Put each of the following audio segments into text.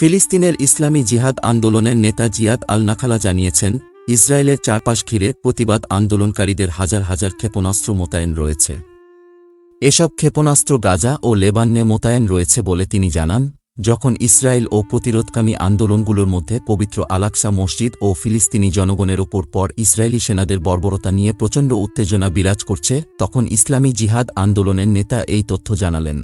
ফিলিস্তিনের ইসলামী জিহাদ আন্দোলনের নেতা জিয়াদ আল নাখালা জানিয়েছেন, ইসরায়েলের চারপাশ ঘিরে প্রতিবাদ আন্দোলনকারীদের হাজার হাজার ক্ষেপণাস্ত্র মোতায়েন রয়েছে। এসব ক্ষেপণাস্ত্র গাজা ও লেবাননে মোতায়েন রয়েছে বলে তিনি জানান, যখন ইসরায়েল ও প্রতিরোধকামী আন্দোলনগুলোর মধ্যে পবিত্র আলাকসা মসজিদ ও ফিলিস্তিনি জনগণের ওপর পর ইসরায়েলি সেনাদের বর্বরতা নিয়ে প্রচণ্ড উত্তেজনা বিরাজ করছে, তখন ইসলামী জিহাদ আন্দোলনের নেতা এই তথ্য জানালেন।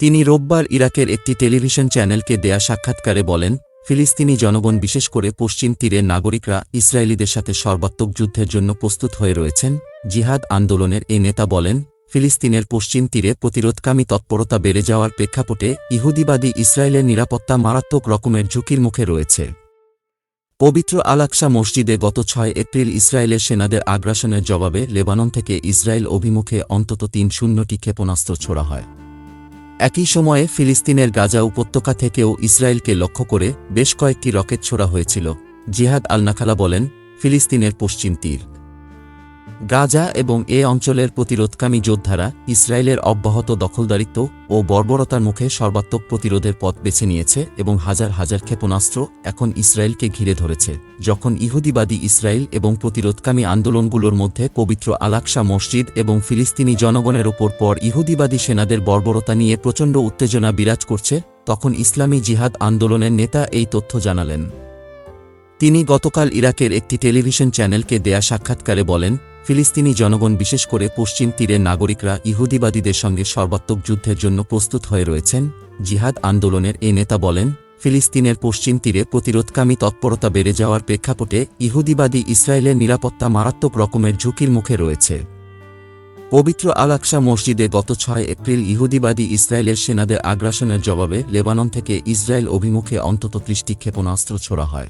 তিনি রোববার ইরাকের একটি টেলিভিশন চ্যানেলকে দেয়া সাক্ষাৎকারে বলেন, ফিলিস্তিনি জনগণ বিশেষ করে পশ্চিম তীরের নাগরিকরা ইসরায়েলিদের সাথে সর্বাত্মক যুদ্ধের জন্য প্রস্তুত হয়ে রয়েছেন, জিহাদ আন্দোলনের এই নেতা বলেন, ফিলিস্তিনের পশ্চিম তীরে প্রতিরোধকামী তৎপরতা বেড়ে যাওয়ার প্রেক্ষাপটে ইহুদিবাদী ইসরায়েলের নিরাপত্তা মারাত্মক রকমের ঝুঁকির মুখে রয়েছে। পবিত্র আলাকসা মসজিদে গত ছয় এপ্রিল ইসরায়েলের সেনাদের আগ্রাসনের জবাবে লেবানন থেকে ইসরায়েল অভিমুখে অন্তত তিন শূন্যটি ক্ষেপণাস্ত্র ছোড়া হয়। একই সময়ে ফিলিস্তিনের গাজা উপত্যকা থেকেও ইসরায়েলকে লক্ষ্য করে বেশ কয়েকটি রকেট ছোড়া হয়েছিল। জিহাদ আল নাখালা বলেন, ফিলিস্তিনের পশ্চিম তীর। গাজা এবং এ অঞ্চলের প্রতিরোধকামী যোদ্ধারা ইসরায়েলের অব্যাহত দখলদারিত্ব ও বর্বরতার মুখে সর্বাত্মক প্রতিরোধের পথ বেছে নিয়েছে এবং হাজার হাজার ক্ষেপণাস্ত্র এখন ইসরায়েলকে ঘিরে ধরেছে। যখন ইহুদিবাদী ইসরায়েল এবং প্রতিরোধকামী আন্দোলনগুলোর মধ্যে পবিত্র আলাকসা মসজিদ এবং ফিলিস্তিনি জনগণের ওপর পর ইহুদিবাদী সেনাদের বর্বরতা নিয়ে প্রচণ্ড উত্তেজনা বিরাজ করছে, তখন ইসলামী জিহাদ আন্দোলনের নেতা এই তথ্য জানালেন। তিনি গতকাল ইরাকের একটি টেলিভিশন চ্যানেলকে দেয়া সাক্ষাৎকারে বলেন, ফিলিস্তিনি জনগণ বিশেষ করে পশ্চিম তীরের নাগরিকরা ইহুদিবাদীদের সঙ্গে সর্বাত্মক যুদ্ধের জন্য প্রস্তুত হয়ে রয়েছেন। জিহাদ আন্দোলনের এই নেতা বলেন, ফিলিস্তিনের পশ্চিম তীরে প্রতিরোধকামী তৎপরতা বেড়ে যাওয়ার প্রেক্ষাপটে ইহুদিবাদী ইসরায়েলের নিরাপত্তা মারাত্মক রকমের ঝুঁকির মুখে রয়েছে। পবিত্র আলাকসা মসজিদে গত ছয় এপ্রিল ইহুদিবাদী ইসরায়েলের সেনাদের আগ্রাসনের জবাবে লেবানন থেকে ইসরায়েল অভিমুখে অন্তত ত্রিশটি ক্ষেপণাস্ত্র ছোড়া হয়।